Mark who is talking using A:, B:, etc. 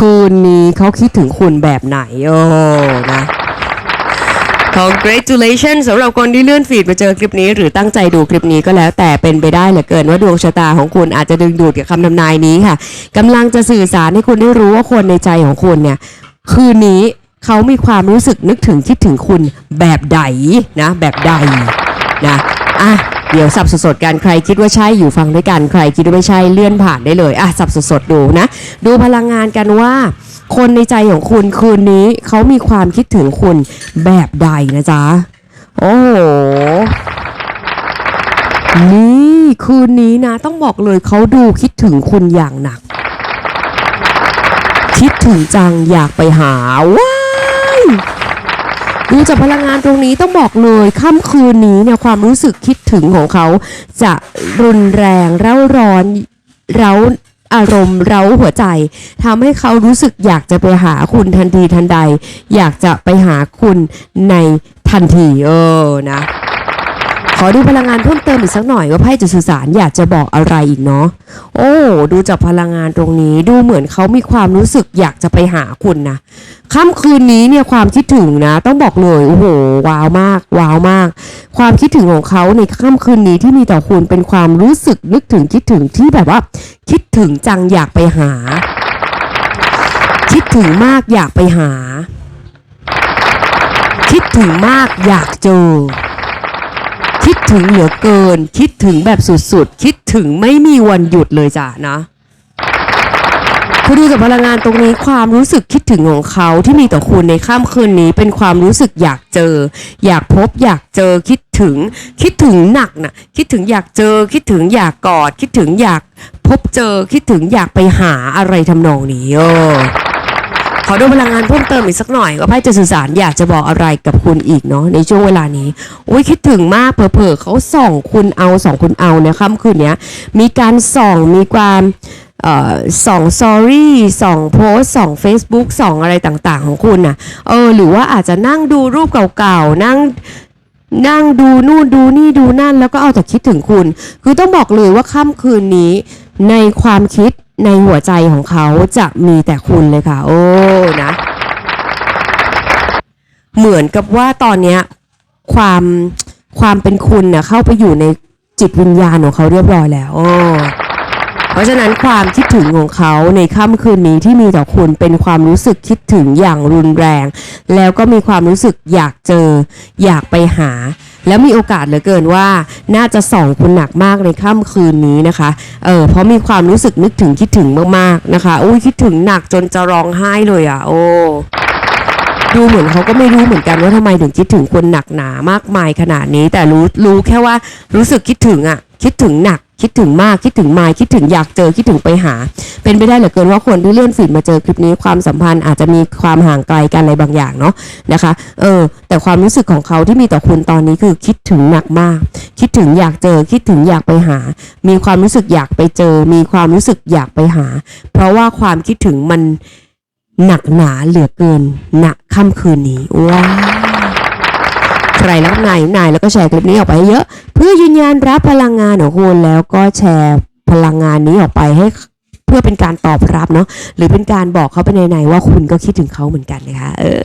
A: คืนนี้เขาคิดถึงคุณแบบไหน โอ้นะ Congratulations สำหรับคนที่เลื่อนฟีดมาเจอคลิปนี้ หรือตั้งใจดูคลิปนี้ก็แล้วแต่เป็นไปได้เหลือเกินว่าดวงชะตาของคุณอาจจะดึงดูดกับคำทำนายนี้ค่ะกำลังจะสื่อสารให้คุณได้รู้ว่าคนในใจของคุณเนี่ย คืนนี้เขามีความรู้สึกนึกถึงคิดถึงคุณแบบใดนะ แบบใดนะอะ เดี๋ยวสับสดๆกันใครคิดว่าใช่อยู่ฟังด้วยกันใครคิดว่าไม่ใช่เลื่อนผ่านได้เลยอะสับสดๆดูนะ ดูพลังงานกันว่า คนในใจของคุณคืนนี้เขามีความคิดถึงคุณแบบใดนะจ๊ะโอ้โหนี่คืนนี้นะ ต้องบอกเลยเขาดูคิดถึงคุณอย่างหนัก คิดถึงจังอยากไปหาว้าย ดูจากพลังงานตรงนี้ต้องบอกเลยค่ำคืนนี้เนี่ยความรู้สึกคิดถึงของเขาจะรุนแรงเร่าร้อนเร้าอารมณ์เร้าหัวใจทำให้เขารู้สึกอยากจะไปหาคุณทันทีทันใด อยากจะไปหาคุณในทันทีเออนะ ขอดูพลังงานเพิ่มเติมอีกสักหน่อยว่าไพ่จะสื่อสารอยากจะบอกอะไรอีกเนาะโอ้ ดูจากพลังงานตรงนี้ดูเหมือนเขามีความรู้สึกอยากจะไปหาคุณนะค่ำคืนนี้เนี่ยความคิดถึงนะ ต้องบอกเลยโอ้โหว้าวมากว้าวมาก ความคิดถึงของเขาในค่ำคืนนี้ที่มีต่อคุณเป็นความรู้สึกนึกถึงคิดถึงที่แบบว่า คิดถึงจังอยากไปหา คิดถึงมากอยากไปหา คิดถึงมากอยากเจอ คิดถึงเหลือเกิน คิดถึงแบบสุดๆ คิดถึงไม่มีวันหยุดเลยจ้ะนะคือดูจากพลังงานตรงนี้ความรู้สึกคิดถึงของเขาที่มีต่อคุณในค่ำคืนนี้ เป็นความรู้สึกอยากเจอ อยากพบอยากเจอคิดถึง คิดถึงหนักนะคิดถึงอยากเจอ คิดถึงอยากกอด คิดถึงอยากพบเจอคิดถึงอยากไปหาอะไรทำนองนี้เออ อดูพลังงานเพิ่มเติมอีกสักหน่อยว่าไพ่จะสื่อสารอยากจะบอกอะไรกับคุณอีกเนาะในช่วงเวลานี้อุ้ยคิดถึงมากเผลอๆเขาส่องคุณเอาส่องคุณเอานี่ยค่ำคืนนี้มีการส่องมีความเอ่อส่องสอรี่ส่องโพสส่อง Facebook ส่องอะไรต่างๆ ของคุณน่ะเออหรือว่าอาจจะนั่งดูรูปเก่าๆ นั่งนั่งดูนู่นดูนี่ดูนั่นแล้วก็เอาแต่คิดถึงคุณ คือต้องบอกเลยว่าค่ำคืนนี้ในความคิด ในหัวใจของเขาจะมีแต่คุณเลยค่ะ โอ้นะ เหมือนกับว่าตอนเนี้ยความความเป็นคุณเน่ะเข้าไปอยู่ในจิตวิญญาณของเขาเรียบร้อยแล้วโอ้เพราะฉะนั้นความคิดถึงของเขาในค่ำคืนนี้ที่มีต่อคุณเป็นความรู้สึกคิดถึงอย่างรุนแรง แล้วก็มีความรู้สึกอยากเจอ อยากไปหา แล้วมีโอกาสเหลือเกินว่าน่าจะส่องคุณหนักมากในค่ำคืนนี้นะคะเออเพราะมีความรู้สึกนึกถึงคิดถึงมากๆนะคะอุ้ยคิดถึงหนักจนจะร้องไห้เลยอะ โอ้ดูเหมือนเขาก็ไม่รู้เหมือนกันว่าทำไมถึงคิดถึงคนหนักหนามากมายขนาดนี้ แต่รู้รู้แค่ว่ารู้สึกคิดถึงอะ คิดถึงหนัก คิดถึงมากคิดถึงมาคิดถึงอยากเจอคิดถึงไปหา เป็นไปได้เหลือเกินว่าคนที่เลื่อนฟีดมาเจอคลิปนี้ความสัมพันธ์อาจจะมีความห่างไกลกันอะไรบางอย่างเนาะนะคะเออแต่ความรู้สึกของเขาที่มีต่อคุณตอนนี้คือคิดถึงหนักมาก คิดถึงอยากเจอคิดถึงอยากไปหา มีความรู้สึกอยากไปเจอ มีความรู้สึกอยากไปหา เพราะว่าความคิดถึงมันหนักหนาเหลือเกินหนักค่ำคืนนี้ว้า ใครรักนายนายแล้วก็แชร์คลิปนี้ออกไปเยอะ เพื่อยืนยันรับพลังงานของคุณแล้วก็แชร์พลังงานนี้ออกไปให้เพื่อเป็นการตอบรับเนาะหรือเป็นการบอกเขาไปในในว่าคุณก็คิดถึงเขาเหมือนกันนะคะเออ